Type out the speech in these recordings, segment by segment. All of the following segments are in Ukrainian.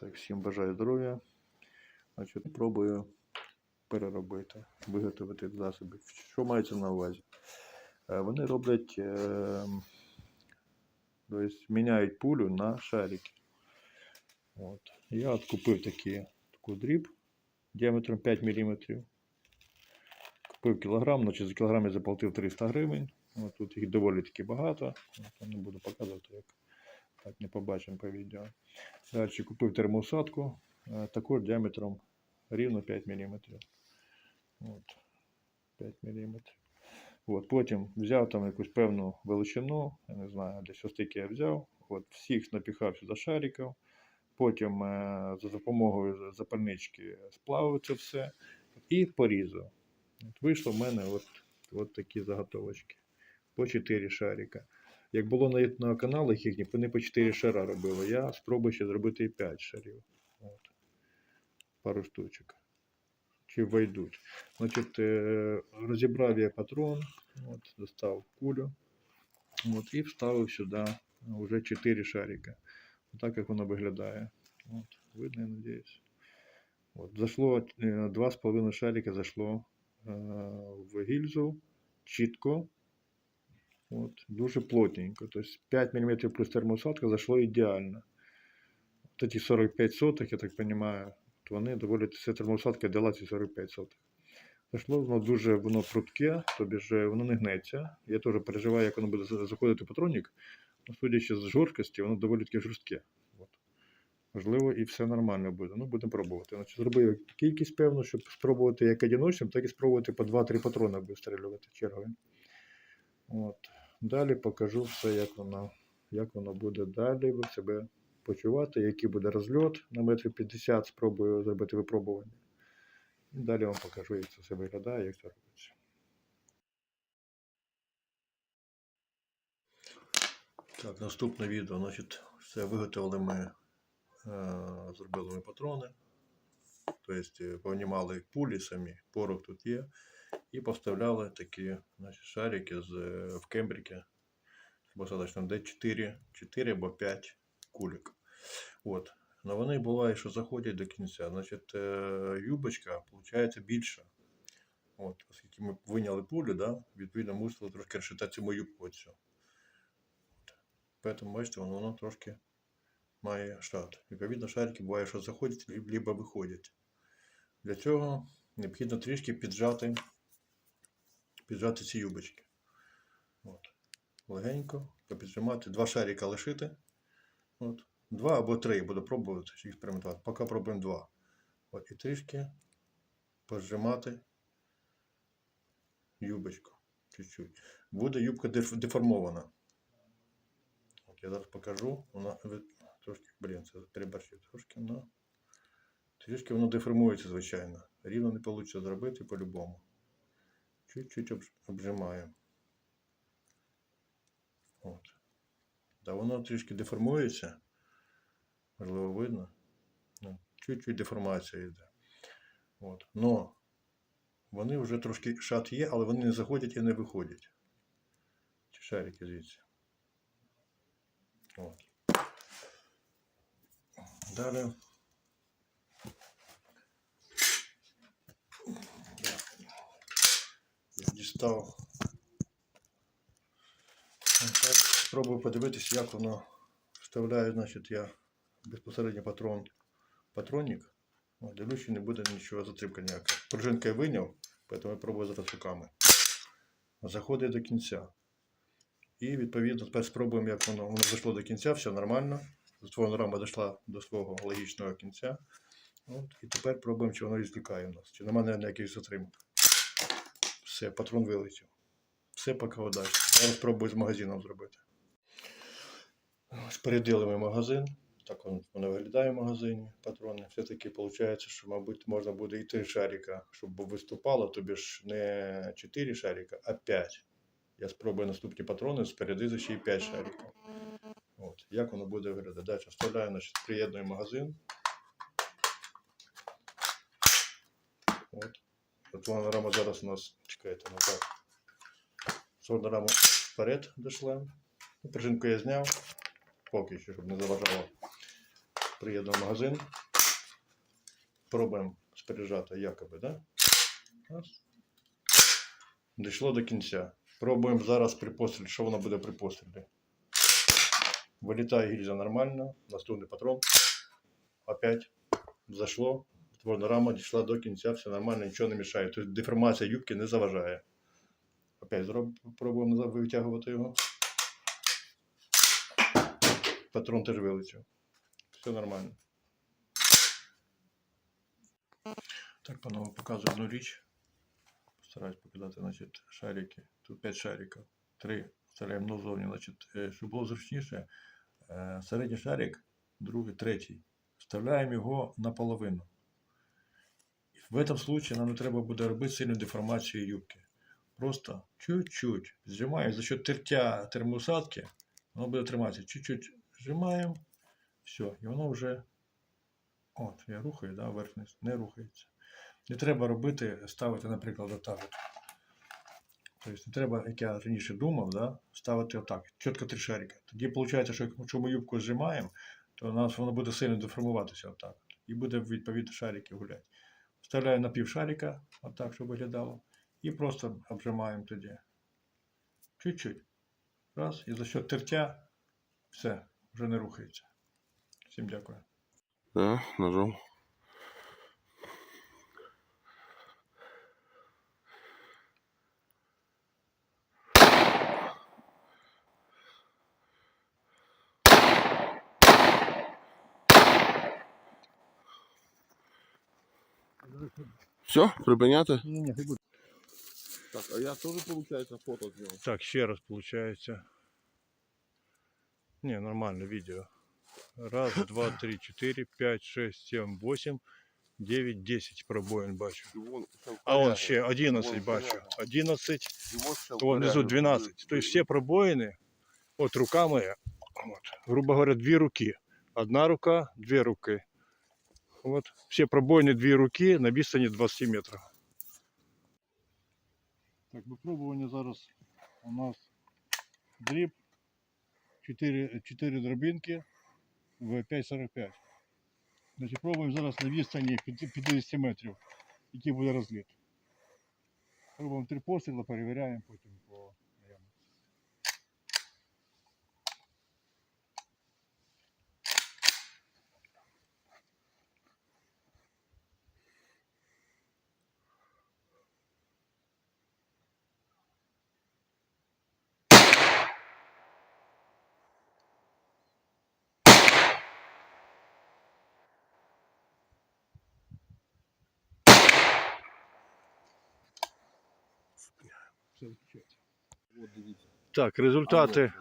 Так, всім бажаю здоров'я. Значить, пробую переробити, виготовити засоби. Що мається на увазі? Е, Вони роблять, е, тобто міняють пулю на шарики. От. Я от купив такі, таку дріб діаметром 5 мм. Купив кілограм, значить за кілограм я заплатив 300 гривень. От тут їх доволі таки багато. От, не буду показувати, як так не побачимо по відео. Далі купив термоусадку, е, також діаметром рівно 5 мм. От, 5 мм. От, потім взяв там якусь певну величину, я не знаю, десь ось я взяв. От, всіх напіхав сюди шариків. Потім е, за допомогою запальнички сплавив це все і порізав. От вийшло в мене от, от такі заготовочки. По 4 шарика. Як було на, на каналах їхніх, вони по 4 шара робили. Я спробую ще зробити і 5 шарів. От. Пару штучок. Чи вийдуть. Значить, е, розібрав я патрон, от, достав кулю от, і вставив сюди вже 4 шарика. Так як воно виглядає. От, видно, я надіюсь. От, зашло е, 2,5 шарика зашло е, в гільзу чітко. От, дуже плотненько. Тобто 5 мм плюс термоусадка зайшло ідеально. От ці 45 сотих, я так розумію, вони доволі ця термоусадка дала ці 45 сотих. Зайшло воно дуже воно прудке, тобі ж воно не гнеться. Я теж переживаю, як воно буде заходити патронник. Ну, судячи з жорсткості, воно доволі таки жорстке. От. Можливо, і все нормально буде. Ну, будемо пробувати. Значить, зробив кількість певну, щоб спробувати як одиночним, так і спробувати по 2-3 патрони вистрілювати чергові. От. Далі покажу все, як воно, як воно буде далі себе почувати, який буде розльот на метрів 50, спробую зробити випробування. І далі вам покажу, як це все виглядає, як це робиться. Так, наступне відео. Значить, все виготовили ми, е, зробили ми патрони. Тобто е, понімали пулі самі, порох тут є. І поставляли такі значить, шарики з, е, в кембріки. Посадочно, де 4, 4 або 5 кулік. От. Но вони буває, що заходять до кінця. Значить, е, юбочка виходить більша. От, оскільки ми виняли пулю, да, відповідно мусили трошки розшитати мою юбку оцю. Поэтому, бачите, воно, воно трошки має штат. Відповідно, шарики буває, що заходять, либо виходять. Для цього необхідно трішки піджати, піджати ці юбочки. От. Легенько попіджимати, два шарика лишити. От. Два або три буду пробувати експериментувати. Поки пробуємо два. От, і трішки пожимати юбочку. Чуть-чуть. Буде юбка деформована. От я зараз покажу. Вона трошки, блін, це переборщив трошки, але трішки воно деформується, звичайно. Рівно не вийде зробити по-любому. Чуть-чуть обж- обжимаємо. От. Да, воно трішки деформується. Можливо, видно. Ну, чуть-чуть деформація йде. От. Но вони вже трошки шат є, але вони не заходять і не виходять. Ці шарики звідси. От. Далі. Я дістав. Спробую подивитися, як воно вставляю, значить, я безпосередньо патрон, патронник. Дивлюсь, що не буде нічого затримка ніяка. Пружинка я виняв, тому я пробую зараз руками. Заходить до кінця. І відповідно тепер спробуємо, як воно, воно зайшло до кінця, все нормально. Ствольна рама дійшла до свого логічного кінця. От, і тепер пробуємо, чи воно відкликає у нас, чи немає ніяких затримок. Все, патрон вилетів. Все поки удачі. Зараз спробую з магазином зробити. Спорядили ми магазин. Так воно виглядає в магазині, патрони. Все-таки виходить, що, мабуть, можна буде і три шарика, щоб виступало, тобі ж не 4 шарика, а 5. Я спробую наступні патрони спорядити ще й 5 шариків. От. Як воно буде виглядати? Далі вставляю, значить, приєдную магазин. От. Ствольна рама зараз у нас, чекайте, назад. Ствольна рама вперед дійшла. Ну, Пружинку я зняв, поки що, щоб не заважало. приїдемо в магазин. Пробуємо споряджати якоби, да? Раз. Дійшло до кінця. Пробуємо зараз при пострілі, що воно буде при пострілі. Вилітає гільза нормально, наступний патрон. Опять зашло. Творна рама дійшла до кінця, все нормально, нічого не мішає. Тобто деформація юбки не заважає. Опять зроб... пробуємо витягувати його. Патрон теж вилетів. Все нормально. Так, панове, показую одну річ. Постараюсь показати, значить, шарики. Тут 5 шариків. Три вставляємо назовні, значить, е, щоб було зручніше. е, Середній шарик, другий, третій. Вставляємо його наполовину. В этом случае нам не треба буде робити сильну деформацію юбки. Просто чуть-чуть зжимаємо за счет тертя термоусадки, воно буде триматися. Чуть-чуть зжимаємо, все, і воно вже. От, я рухаю, да, вверх вниз не рухається. Не треба робити, ставити, наприклад, отак. От. Тобто не треба, як я раніше думав, да, ставити отак, чітко три шарика. Тоді виходить, що якщо ми юбку зжимаємо, то у нас воно буде сильно деформуватися отак. І буде відповідно шарики гуляти. Вставляю на пів шарика, отак, щоб виглядало. І просто обжимаємо тоді. Чуть-чуть. Раз. І за счет тертя все, вже не рухається. Всім дякую. Да, ножом. Все, припиняти? Ні, ні, буде. Так, а я теж, виходить, фото зняв. Так, ще раз получается. Не, нормально видео. Раз, два, три, четыре, пять, шесть, семь, восемь, девять, десять пробоин бачу. І вон ще в А он корягу. ще 11 Вон бачу. коряга. 11, І от ще в вон внизу корягу. 12. То есть все пробоины, вот рука моя, вот, грубо говоря, две руки. Одна рука, две руки. Вот, все пробоины две руки на відстані 20 метрів. Так, випробування зараз у нас дріб 4, 4 дробинки в 5,45. Значить, пробуємо зараз на відстані 50 метрів, який буде розліт. Робимо три постріли, перевіряємо потім Так, результати.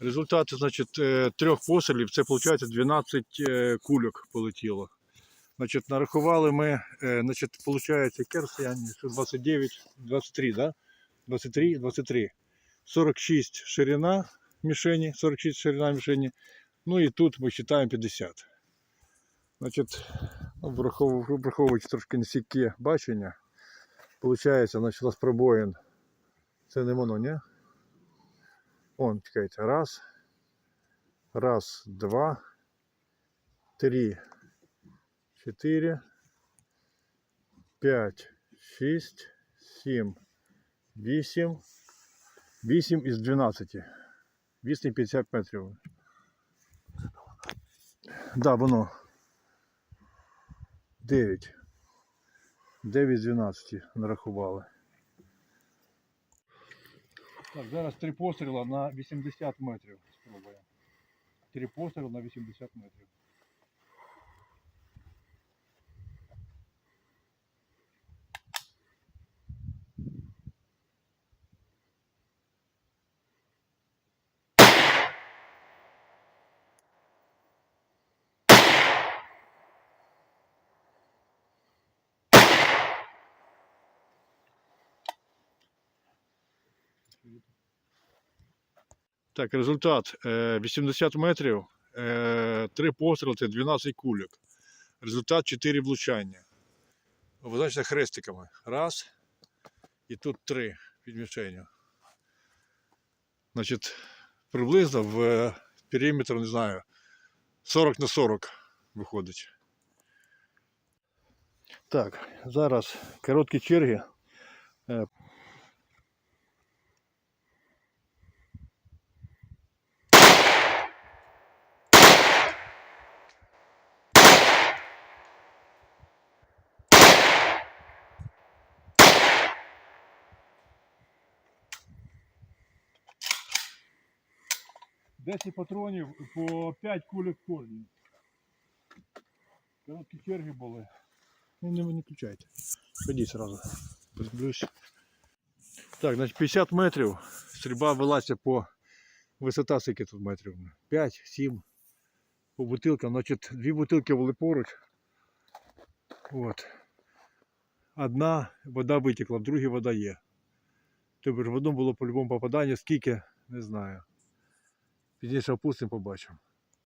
Результати, значить, е, трьох пострілів, це виходить 12 е, кульок полетіло. Значить, нарахували ми, е, значить, виходить, розстояння? 29, 23, да? 23, 23. 46 ширина мішені, 46 ширина мішені. Ну і тут ми вважаємо 50. Значить, враховуючи трошки несіке бачення, виходить, значить, у нас пробоїн. Це не воно, ні? Он, чекайте, раз, раз, два, три, четыре, пять, шесть, семь, вісім, вісім із 12. Вісім 50 метрів. Да, воно. 9. 9 з 12 нарахували. Так, зараз три постріла на 80 метрів спробуємо. Три постріла на 80 метрів. Так, результат е, 80 метрів, е, 3 постріли 12 кульок. Результат 4 влучання. Визначте хрестиками. Раз. І тут 3 під мішенью. Значить, приблизно в е, периметр, не знаю, 40 на 40 виходить. Так, зараз короткі черги. Е, Десять патронів по 5 кулек кожній. Короткі черги були. Ну, не, не включайте. Ходіть сразу. Подивлюсь. Так, значить 50 метрів. Стрільба велася по висота скільки тут метрів? 5, 7. По бутилкам. Значить, дві бутилки були поруч. От. Одна вода витекла, в другій вода є. Тобто в одному було по-любому попадання, скільки, не знаю. Пізніше опустимо, побачимо.